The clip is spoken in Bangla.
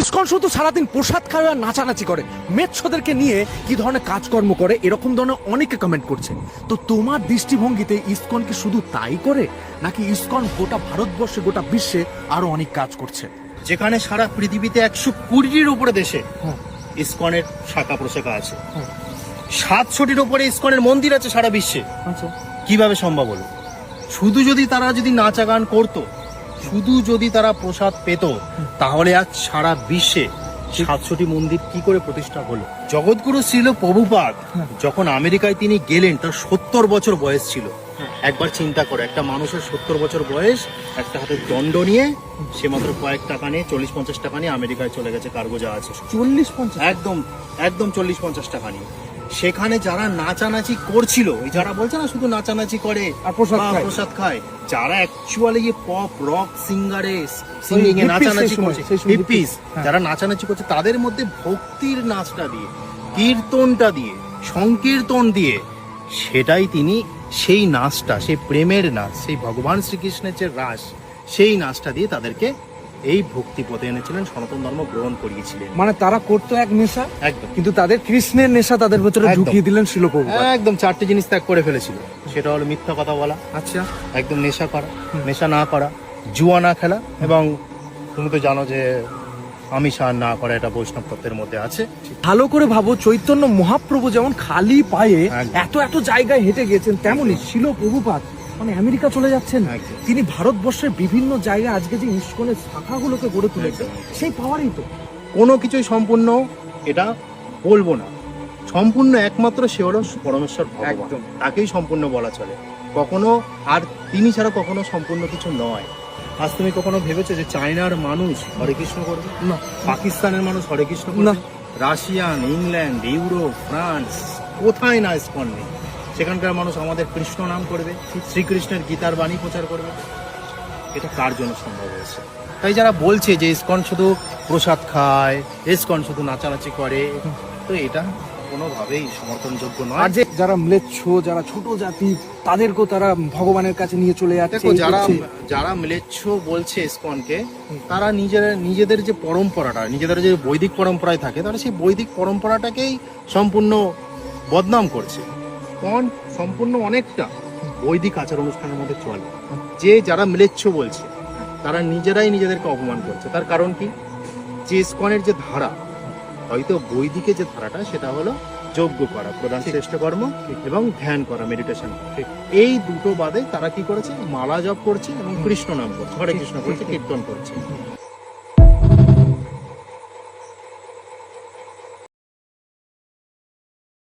ইসকন শুধু সারাদিন প্রসাদ খায় আর নাচানাচি করে। মেচ্ছদেরকে নিয়ে কি ধরনের কাজকর্ম করে এরকম ধরনের অনেকে কমেন্ট করছে। তো তোমার দৃষ্টিভঙ্গিতে ইসকন কি শুধু তাই করে নাকি ইস্কন গোটা ভারতবর্ষে গোটা বিশ্বে আরও অনেক কাজ করছে? যেখানে সারা পৃথিবীতে একশো কুড়িটির উপরে দেশে। ইসকনের শাখা প্রশাখা আছে। সাতশোটির উপরে ইস্কনের মন্দির আছে সারা বিশ্বে। আচ্ছা। কীভাবে সম্ভব হলো? শুধু যদি তারা যদি নাচা গান করতো শুধু যদি তারা প্রসাদ পেত তাহলে আজ সারা বিশ্বে সাতশোটি মন্দির কি করে প্রতিষ্ঠা হলো? জগৎগুরু ছিল প্রভুপাদ। যখন আমেরিকায় তিনি গেলেন তার সত্তর বছর বয়স ছিল। একবার চিন্তা করে একটা মানুষের সত্তর বছর বয়স একটা হাতে দণ্ড নিয়ে সে মাত্র কয়েক টাকা নিয়ে চল্লিশ পঞ্চাশ টাকা নিয়ে আমেরিকায় চলে গেছে কার্গো আছে। চল্লিশ পঞ্চাশ? একদম একদম চল্লিশ পঞ্চাশ টাকা নিয়ে। সেখানে যারা নাচানাচি করছিল ওই যারা বলছে না শুধু নাচানাচি করে আর প্রসাদ খায়। প্রসাদ খায় যারা অ্যাকচুয়ালি পপ রক সিঙ্গারে সিঙ্গিং এ নাচানাচি করছে hippies, হ্যাঁ। যারা নাচানাচি করছে তাদের মধ্যে ভক্তির নাচটা দিয়ে কীর্তনটা দিয়ে সংকীর্তন দিয়ে সেটাই তিনি সেই নাচটা সেই প্রেমের নাচ সেই ভগবান শ্রীকৃষ্ণের যে রাস সেই নাচটা দিয়ে তাদেরকে এই ভক্তি পথে এনেছিলেন সনাতন ধর্ম গ্রহণ করিয়েছিলেন। মানে তারা করতো এক নেশা একদম। কিন্তু তাদের কৃষ্ণের নেশা তাদের ভেতরে ঢুকিয়ে দিলেন শিলপ্রভু। একদম চারটে জিনিস ত্যাগ করে ফেলেছিল। সেটা হলো মিথ্যা কথা বলা আচ্ছা। একদম নেশা করা নেশা না করা জুয়া না খেলা এবং তুমি তো জানো যে আমিষ আর না করা এটা বৈষ্ণব তত্ত্বের মধ্যে আছে। ভালো করে ভাবো চৈতন্য মহাপ্রভু যেমন খালি পায়ে এত এত জায়গায় হেঁটে গেছেন তেমনই ছিল প্রভুপাত মানে আমেরিকা চলে যাচ্ছেন। তিনি ভারতবর্ষের বিভিন্ন জায়গায় আজকে যে ইস্কনের শাখাগুলোকে গড়ে তুলেছে। সেই পাওয়ারই তো। কোনো কিছুই সম্পূর্ণ এটা বলব না। সম্পূর্ণ একমাত্র সে হলো পরমেশ্বর একদম। তাকেই সম্পূর্ণ বলা চলে। কখনো আর তিনি ছাড়া কখনো সম্পূর্ণ কিছু নয়। আজ তুমি কখনো ভেবেছো যে চায়নার মানুষ হরে কৃষ্ণ করবে? না। পাকিস্তানের মানুষ হরে কৃষ্ণ না। রাশিয়ান ইংল্যান্ড ইউরোপ ফ্রান্স কোথায় না ইস্কন নেই। সেখানকার মানুষ আমাদের কৃষ্ণ নাম করবে শ্রীকৃষ্ণের গীতার বাণী প্রচার করবে। এটা কার জন্য সম্ভব হয়েছে? তাই যারা বলছে যে ইস্কন শুধু প্রসাদ খায় ইস্কন শুধু নাচানাচি করে তো এটা কোনোভাবেই সমর্থনযোগ্য নয়। আর যে যারা ম্লেচ্ছ যারা ছোট জাতি তাদেরকেও তারা ভগবানের কাছে নিয়ে চলে যাচ্ছে যারা যারা মিলেচ্ছ বলছে ইস্কনকে তারা নিজের নিজেদের যে পরম্পরাটা নিজেদের যে বৈদিক পরম্পরায় থাকে তারা সেই বৈদিক পরম্পরাটাকেই সম্পূর্ণ বদনাম করছে। কন সম্পূর্ণ অনেকটা বৈদিক আচার অনুষ্ঠানের মধ্যে চলে। যে যারা মিলেচ্ছ বলছে তারা নিজেরাই নিজেদেরকে অপমান করছে। তার কারণ কি? যে ইসকনের যে ধারা হয়তো বৈদিকে যে ধারাটা সেটা হলো যজ্ঞ করা প্রধান শ্রেষ্ঠ কর্ম এবং ধ্যান করা মেডিটেশন এই দুটো বাদে তারা কি করেছে? মালা জপ করছে এবং কৃষ্ণ নাম করছে হরে কৃষ্ণ করছে কীর্তন করছে।